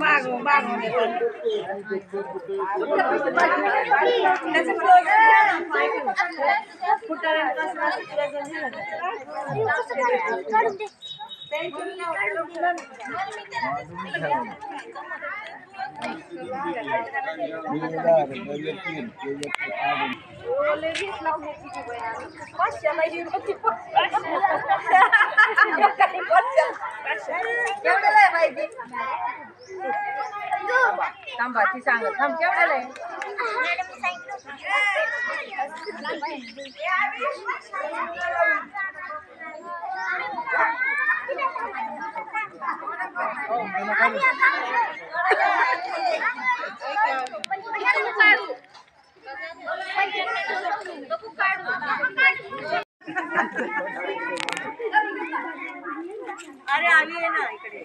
bago, bago na yun. Thank you. थांबा ती सांग. थांब केवढ्याला आहे अरे आली आहे ना इकडे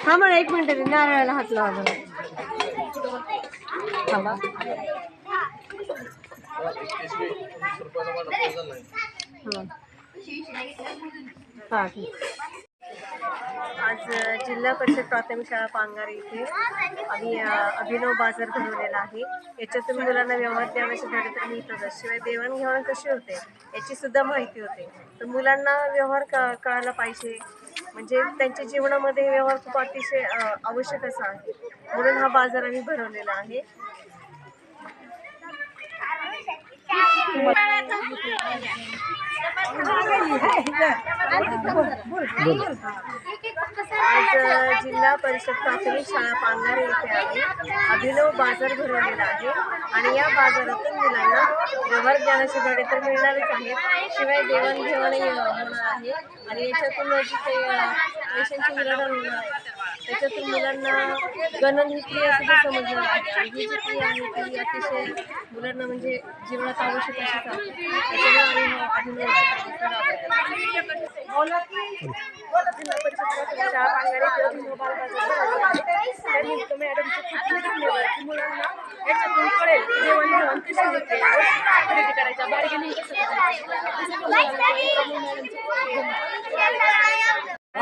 हा मला एक मिनिट नारळाला हात लावा थांबा. हां आज जिल्हा परिषद प्राथमिक शाळा पांगार इथे आम्ही अभिनव बाजार भरवलेला आहे. याच्यातून मुलांना व्यवहार ज्ञानाचे धडे तर मिळतातच शिवाय देवाणघेवाण कशी होते याची सुद्धा माहिती होते. तर मुलांना व्यवहार क कळायला पाहिजे. म्हणजे त्यांच्या जीवनामध्ये व्यवहार खूप अतिशय आवश्यक असा आहे. म्हणून हा बाजार आम्ही भरवलेला आहे. आज जिल्हा परिषद प्राथमिक शाळा पांगारे येथे आहे. अभिनव बाजार भरवलेला आहे. आणि या बाजारातून मुलांना व्यवहार ज्ञानाचे धडे तर मिळणारच आहेत शिवाय देवाणघेवाणही होणार आहे. आणि याच्यातून जी काही पैशांची मिळणार होणार आहे त्याच्यातून मुलांना गणन ही क्रिया सुद्धा समजणार आहे. ही जी क्रिया आहे ती अतिशय मुलांना म्हणजे जीवनात आवश्यक अशीच मुलांना याच्यातून कळेल कशी होते खरेदी करायच्या बार्गेनिंग कसं करायचं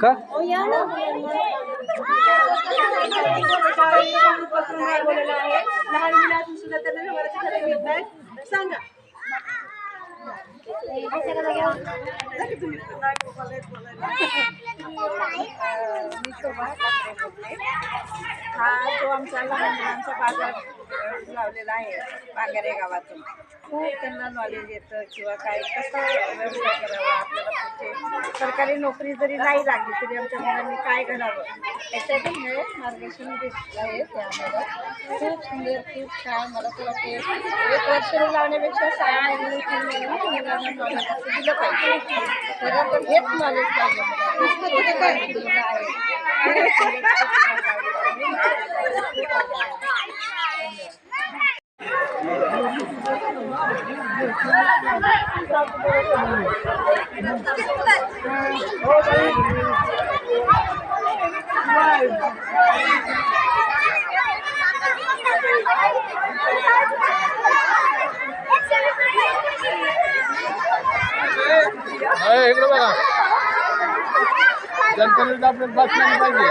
का? सांगा हा जो आमचा लहान मुलांचा बाजार लावलेला आहे पांगारे गावातून. खूप त्यांना नॉलेज येतं किंवा काय कसं व्यवसाय करावा आपल्याला पुढचे सरकारी नोकरी जरी नाही लागली तरी आमच्या मुलांनी काय घडावं? याच्यातून हे मार्गदर्शन घेतलं आहे ते आम्हाला खूप सुंदर खूप छान. मला तर वाटते एक वर्ष लावण्यापेक्षा सहा महिने तीन महिने मुलांना नॉलेज असं दिलं पाहिजे. खरं तर हेच नॉलेज पाहिजे. मुलांना. पुस्तकं काय मुलं आहेत. इकडे बघा जनतेला आपल्याला बसण्याने पाहिजे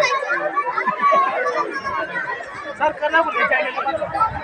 चला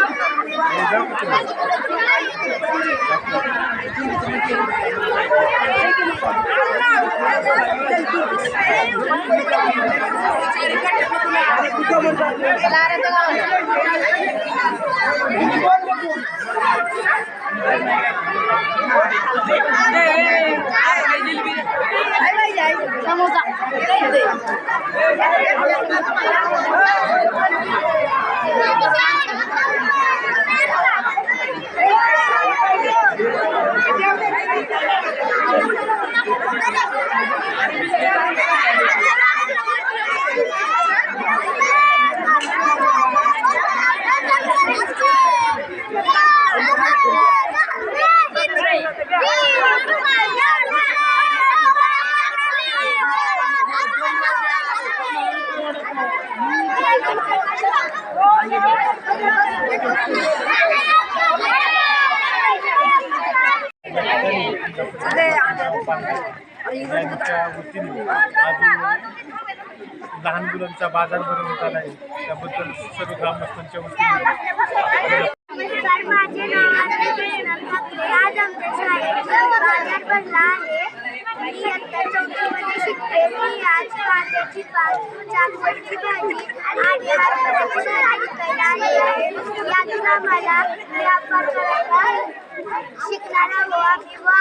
Hey, সমোসা यांच्या वतीने लहान मुलांचा बाजार भरवण्यात आला आहे. त्याबद्दल सर्व ग्रामस्थांच्या वतीने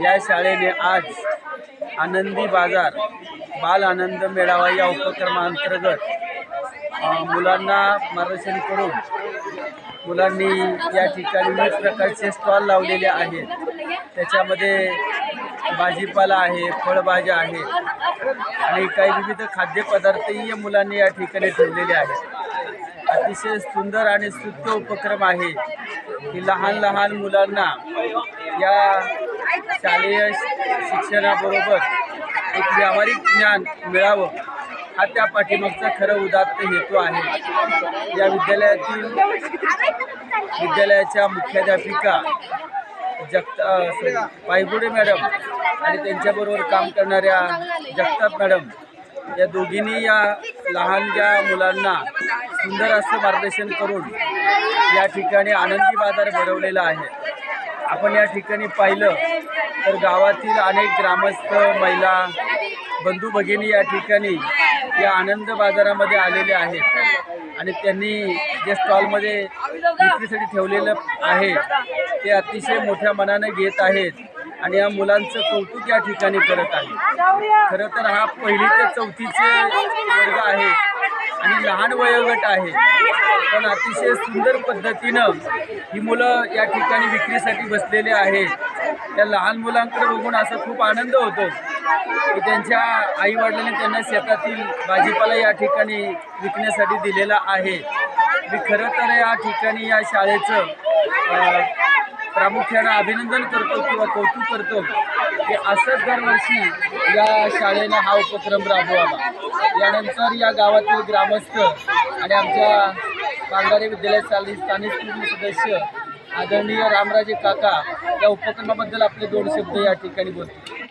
या शाळेने आज आनंदी बाजार बाल आनंद मेळावा या उपक्रमाअंतर्गत मुलांना मार्गदर्शन करून मुलांनी या ठिकाणी विविध प्रकारचे स्टॉल लावलेले आहेत. त्याच्यामध्ये भाजीपाला आहे फळभाज्या आहेत आणि काही विविध खाद्यपदार्थही या मुलांनी या ठिकाणी ठेवलेले आहेत. अतिशय सुंदर आणि स्तुत्य उपक्रम आहे की लहान लहान मुलांना या शालेय शिक्षणाबरोबर एक व्यावहारिक ज्ञान मिळावं हा त्या पाठीमागचा खरं उदात्त हेतू आहे. या विद्यालयातील विद्यालयाच्या मुख्याध्यापिका जगता पायगुडे मॅडम आणि त्यांच्याबरोबर काम करणाऱ्या जगताप मॅडम या दोघींनी या लहान ज्या मुलांना सुंदर असं मार्गदर्शन करून या ठिकाणी आनंदी बाजार भरवलेला आहे. आपण या ठिकाणी पाहिलं तर गावातील अनेक ग्रामस्थ महिला बंधू भगिनी या ठिकाणी या आनंद बाजारामध्ये आलेले आहेत. आणि त्यांनी जे स्टॉलमध्ये विक्रीसाठी ठेवलेलं आहे ते अतिशय मोठ्या मनाने घेत आहेत आणि या मुलांचं कौतुक या ठिकाणी करत आहे खरं तर हा पहिली ते चौथीचे वर्ग आहे आणि लहान वयोगट आहे पण अतिशय सुंदर पद्धतीनं ही मुलं या ठिकाणी विक्रीसाठी बसलेले आहेत. त्या लहान मुलांकडे बघून असा खूप आनंद होतो की त्यांच्या आईवडिलांनी त्यांना शेतातील भाजीपाला या ठिकाणी विकण्यासाठी दिलेला आहे. मी खरं तर या ठिकाणी या शाळेचं प्रामुख्यानं अभिनंदन करतो किंवा कौतुक करतो की असंच दरवर्षी या शाळेनं हा उपक्रम राबवावा. यानंतर या गावातील ग्रामस्थ आणि आमच्या पांगारे विद्यालयात चालली स्थानिक सदस्य आदरणीय रामराजे काका या उपक्रमाबद्दल आपले दोन शब्द या ठिकाणी बोलतो.